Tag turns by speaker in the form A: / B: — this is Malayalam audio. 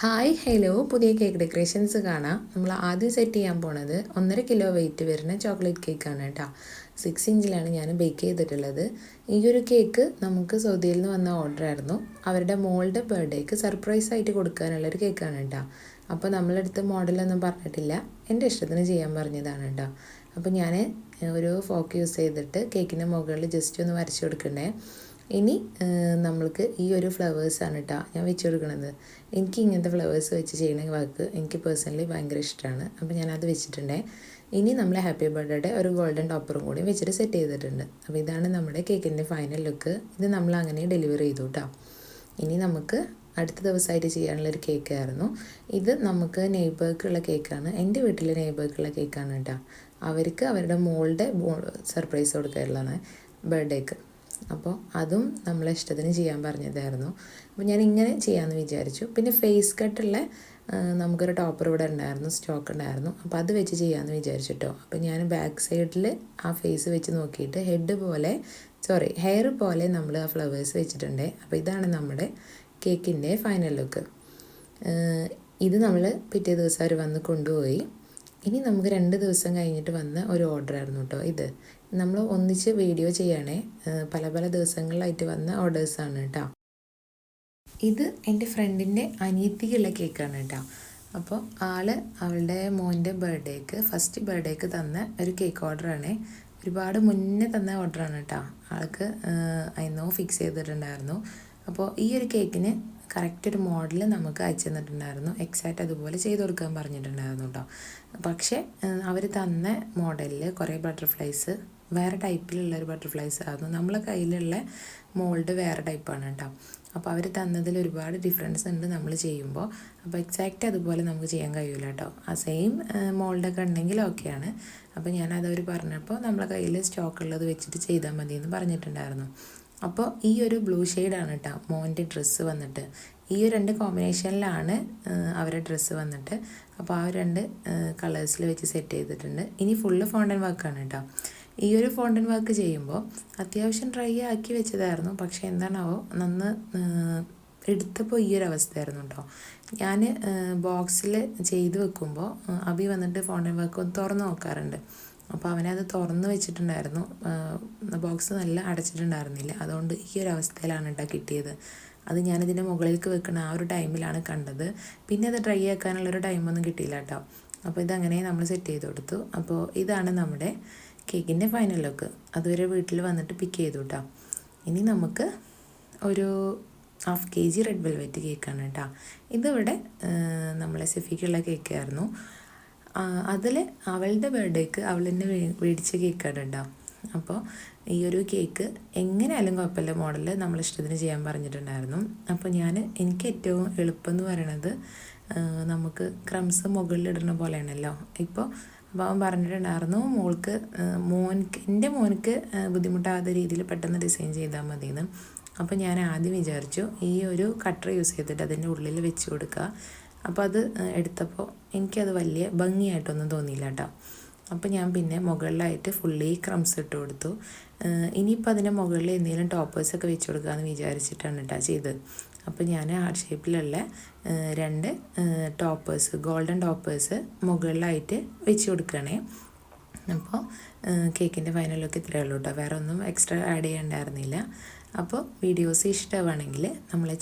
A: ഹായ് ഹലോ പുതിയ കേക്ക് ഡെക്കറേഷൻസ് കാണാം. നമ്മൾ ആദ്യം സെറ്റ് ചെയ്യാൻ പോണത് ഒന്നര കിലോ വെയിറ്റ് വരുന്ന ചോക്ലേറ്റ് കേക്കാണ് കേട്ടോ. സിക്സ് ഇഞ്ചിലാണ് ഞാൻ ബേക്ക് ചെയ്തിട്ടുള്ളത്. ഈ ഒരു കേക്ക് നമുക്ക് സൗദിയിൽ നിന്ന് വന്ന ഓർഡർ ആയിരുന്നു. അവരുടെ മോളുടെ ബർത്ത്ഡേക്ക് സർപ്രൈസ് ആയിട്ട് കൊടുക്കാനുള്ള ഒരു കേക്കാണ് കേട്ടോ. അപ്പോൾ നമ്മളെടുത്ത് മോഡലൊന്നും പറഞ്ഞിട്ടില്ല. എന്റെ ഇഷ്ടത്തിന് ചെയ്യാൻ പറഞ്ഞതാണ് കേട്ടോ. അപ്പോൾ ഞാൻ ഒരു ഫോക്ക് യൂസ് ചെയ്തിട്ട് കേക്കിന്റെ മുകളിൽ ജസ്റ്റ് ഒന്ന് വരച്ചു കൊടുക്കണ്ടേ. ഇനി നമ്മൾക്ക് ഈ ഒരു ഫ്ലവേഴ്സാണ് കേട്ടോ ഞാൻ വെച്ച് കൊടുക്കുന്നത് എനിക്ക് ഇങ്ങനത്തെ ഫ്ലവേഴ്സ് വെച്ച് ചെയ്യുന്ന വർക്ക് എനിക്ക് പേഴ്സണലി ഭയങ്കര ഇഷ്ടമാണ് അപ്പോൾ ഞാനത് വെച്ചിട്ടുണ്ടേ. ഇനി നമ്മൾ ഹാപ്പി ബർത്ത്ഡേയുടെ ഒരു ഗോൾഡൻ ടോപ്പറും കൂടി വെച്ചിട്ട് സെറ്റ് ചെയ്തിട്ടുണ്ട്. അപ്പോൾ ഇതാണ് നമ്മുടെ കേക്കിന്റെ ഫൈനൽ ലുക്ക് ഇത് നമ്മൾ അങ്ങനെ ഡെലിവർ ചെയ്തു കേട്ടോ ഇനി നമുക്ക് അടുത്ത ദിവസമായിട്ട് ചെയ്യാനുള്ള ഒരു കേക്ക് ആയിരുന്നു. ഇത് നമുക്ക് നെയ്ബേർക്കുള്ള കേക്കാണ് എന്റെ വീട്ടിലെ നെയ്ബേർക്കുള്ള കേക്കാണ് കേട്ടോ അവർക്ക് അവരുടെ മോളുടെ സർപ്രൈസ് കൊടുക്കാറുള്ളതാണ് ബർത്ത്ഡേക്ക് അപ്പോൾ അതും നമ്മളെ ഇഷ്ടത്തിന് ചെയ്യാൻ പറഞ്ഞതായിരുന്നു. അപ്പോൾ ഞാൻ ഇങ്ങനെ ചെയ്യാമെന്ന് വിചാരിച്ചു. പിന്നെ ഫേസ് കട്ടുള്ള നമുക്കൊരു ടോപ്പർ ഇവിടെ ഉണ്ടായിരുന്നു സ്റ്റോക്ക് ഉണ്ടായിരുന്നു. അപ്പോൾ അത് വെച്ച് ചെയ്യാമെന്ന് വിചാരിച്ചിട്ടോ അപ്പോൾ ഞാൻ ബാക്ക് സൈഡിൽ ആ ഫേസ് വെച്ച് നോക്കിയിട്ട് ഹെഡ് പോലെ സോറി ഹെയർ പോലെ നമ്മൾ ആ ഫ്ലവേഴ്സ് വെച്ചിട്ടുണ്ട്. അപ്പോൾ ഇതാണ് നമ്മുടെ കേക്കിന്റെ ഫൈനൽ ലുക്ക് ഇത് നമ്മൾ പിറ്റേ ദിവസം അവർ വന്ന് കൊണ്ടുപോയി. ഇനി നമുക്ക് രണ്ട് ദിവസം കഴിഞ്ഞിട്ട് വന്ന ഒരു ഓർഡർ ആയിരുന്നു കേട്ടോ ഇത്. നമ്മൾ ഒന്നിച്ച് വീഡിയോ ചെയ്യണേ. പല പല ദിവസങ്ങളിലായിട്ട് വന്ന ഓർഡേഴ്സാണ് കേട്ടോ ഇത് എന്റെ ഫ്രണ്ടിന്റെ അനിയത്തിക്കുള്ള കേക്കാണ് കേട്ടോ അപ്പോൾ ആൾ അവളുടെ മോന്റെ ബർത്ത്ഡേക്ക് ഫസ്റ്റ് ബർത്ത്ഡേക്ക് തന്ന ഒരു കേക്ക് ഓർഡറാണ് ഒരുപാട് മുന്നേ തന്ന ഓർഡറാണ് കേട്ടോ ആൾക്ക് അതിനോ ഫിക്സ് ചെയ്തിട്ടുണ്ടായിരുന്നു. അപ്പോൾ ഈ ഒരു കേക്കിന് കറക്റ്റ് ഒരു മോഡൽ നമുക്ക് അയച്ചു തന്നിട്ടുണ്ടായിരുന്നു. എക്സാക്റ്റ് അതുപോലെ ചെയ്ത് കൊടുക്കാൻ പറഞ്ഞിട്ടുണ്ടായിരുന്നു കേട്ടോ പക്ഷേ അവർ തന്ന മോഡലിൽ കുറേ ബട്ടർഫ്ലൈസ് വേറെ ടൈപ്പിലുള്ള ഒരു ബട്ടർഫ്ലൈസ് ആയിരുന്നു. നമ്മളെ കയ്യിലുള്ള മോൾഡ് വേറെ ടൈപ്പാണ് കേട്ടോ അപ്പോൾ അവർ തന്നതിൽ ഒരുപാട് ഡിഫറൻസ് ഉണ്ട് നമ്മൾ ചെയ്യുമ്പോൾ അപ്പോൾ എക്സാക്റ്റ് അതുപോലെ നമുക്ക് ചെയ്യാൻ കഴിയില്ല കേട്ടോ ആ സെയിം മോൾഡൊക്കെ ഉണ്ടെങ്കിൽ ഓക്കെയാണ് അപ്പോൾ ഞാനതവർ പറഞ്ഞപ്പോൾ നമ്മളെ കയ്യിൽ സ്റ്റോക്ക് ഉള്ളത് വെച്ചിട്ട് ചെയ്താൽ മതി എന്ന് പറഞ്ഞിട്ടുണ്ടായിരുന്നു. അപ്പോൾ ഈ ഒരു ബ്ലൂ ഷെയ്ഡാണ് കേട്ടോ മോന്റെ ഡ്രസ്സ് വന്നിട്ട്. ഈ ഒരു രണ്ട് കോമ്പിനേഷനിലാണ് അവരുടെ ഡ്രസ്സ് വന്നിട്ട്. അപ്പോൾ ആ രണ്ട് കളേഴ്സിൽ വെച്ച് സെറ്റ് ചെയ്തിട്ടുണ്ട്. ഇനി ഫുള്ള് ഫോണ്ടൻ വർക്കാണ് കേട്ടോ ഈ ഒരു ഫോണ്ടൻ വർക്ക് ചെയ്യുമ്പോൾ അത്യാവശ്യം ഡ്രൈ ആക്കി വെച്ചതായിരുന്നു. പക്ഷേ എന്താണാവോ നന്ന് എടുത്തപ്പോൾ ഈ ഒരു അവസ്ഥയായിരുന്നു കേട്ടോ ഞാൻ ബോക്സിൽ ചെയ്ത് വെക്കുമ്പോൾ അബി വന്നിട്ട് ഫോണ്ടൻ വർക്ക് തുറന്ന് നോക്കാറുണ്ട്. അപ്പോൾ അവനത് തുറന്ന് വെച്ചിട്ടുണ്ടായിരുന്നു. ബോക്സ് നല്ല അടച്ചിട്ടുണ്ടായിരുന്നില്ല. അതുകൊണ്ട് ഈ ഒരു അവസ്ഥയിലാണ് കേട്ടോ കിട്ടിയത്. അത് ഞാനിതിന്റെ മുകളിലേക്ക് വെക്കുന്ന ആ ഒരു ടൈമിലാണ് കണ്ടത്. പിന്നെ അത് ഡ്രൈ ആക്കാനുള്ളൊരു ടൈമൊന്നും കിട്ടിയില്ല കേട്ടോ അപ്പോൾ ഇതങ്ങനെ നമ്മൾ സെറ്റ് ചെയ്ത് കൊടുത്തു. അപ്പോൾ ഇതാണ് നമ്മുടെ കേക്കിന്റെ ഫൈനൽ ലുക്ക് അതുവരെ വീട്ടിൽ വന്നിട്ട് പിക്ക് ചെയ്തു കേട്ടോ ഇനി നമുക്ക് ഒരു half K G red velvet കേക്കാണ് കേട്ടോ ഇതിവിടെ നമ്മളെ സെഫിക്കുള്ള കേക്കായിരുന്നു അതിൽ അവളുടെ ബർത്ത്ഡേക്ക് അവൾ തന്നെ മേടിച്ച കേക്കാണ് കേട്ടോ അപ്പോൾ ഈ ഒരു കേക്ക് എങ്ങനെയായാലും കുഴപ്പമില്ല. മോഡൽ നമ്മൾ ഇഷ്ടത്തിന് ചെയ്യാൻ പറഞ്ഞിട്ടുണ്ടായിരുന്നു. അപ്പോൾ ഞാൻ എനിക്ക് ഏറ്റവും എളുപ്പം എന്ന് പറയണത് നമുക്ക് ക്രംസ് മുകളിലിടുന്ന പോലെയാണല്ലോ. ഇപ്പോൾ അപ്പോൾ അവൻ പറഞ്ഞിട്ടുണ്ടായിരുന്നു മോൾക്ക് മോൻക്ക് എന്റെ മോൻക്ക് ബുദ്ധിമുട്ടാകാത്ത രീതിയിൽ പെട്ടെന്ന് ഡിസൈൻ ചെയ്താൽ മതിയെന്ന്. അപ്പോൾ ഞാൻ ആദ്യം വിചാരിച്ചു ഈ ഒരു കട്ടർ യൂസ് ചെയ്തിട്ട് അതിന്റെ ഉള്ളിൽ വെച്ച് കൊടുക്കുക അപ്പോൾ അത് എടുത്തപ്പോൾ എനിക്കത് വലിയ ഭംഗിയായിട്ടൊന്നും തോന്നിയില്ല കേട്ടോ അപ്പോൾ ഞാൻ പിന്നെ മുകളിലായിട്ട് ഫുള്ളി ക്രംസ് ഇട്ട് കൊടുത്തു. ഇനിയിപ്പോൾ അതിന്റെ മുകളിൽ എന്തെങ്കിലും ടോപ്പേഴ്സൊക്കെ വെച്ച് കൊടുക്കാമെന്ന് വിചാരിച്ചിട്ടാണ് കേട്ടോ ചെയ്തത്. അപ്പോൾ ഞാൻ ഹാർട്ട് ഷേപ്പിലുള്ള രണ്ട് ടോപ്പേഴ്സ് ഗോൾഡൻ ടോപ്പേഴ്സ് മുകളിലായിട്ട് വെച്ച് കൊടുക്കണേ. അപ്പോൾ കേക്കിന്റെ ഫൈനൽ ലുക്ക് ഇത്രയേ ഉള്ളൂ കേട്ടോ വേറെ ഒന്നും എക്സ്ട്രാ ആഡ് ചെയ്യണ്ടായിരുന്നില്ല. അപ്പോൾ വീഡിയോസ് ഇഷ്ടമാണെങ്കിൽ നമ്മളെ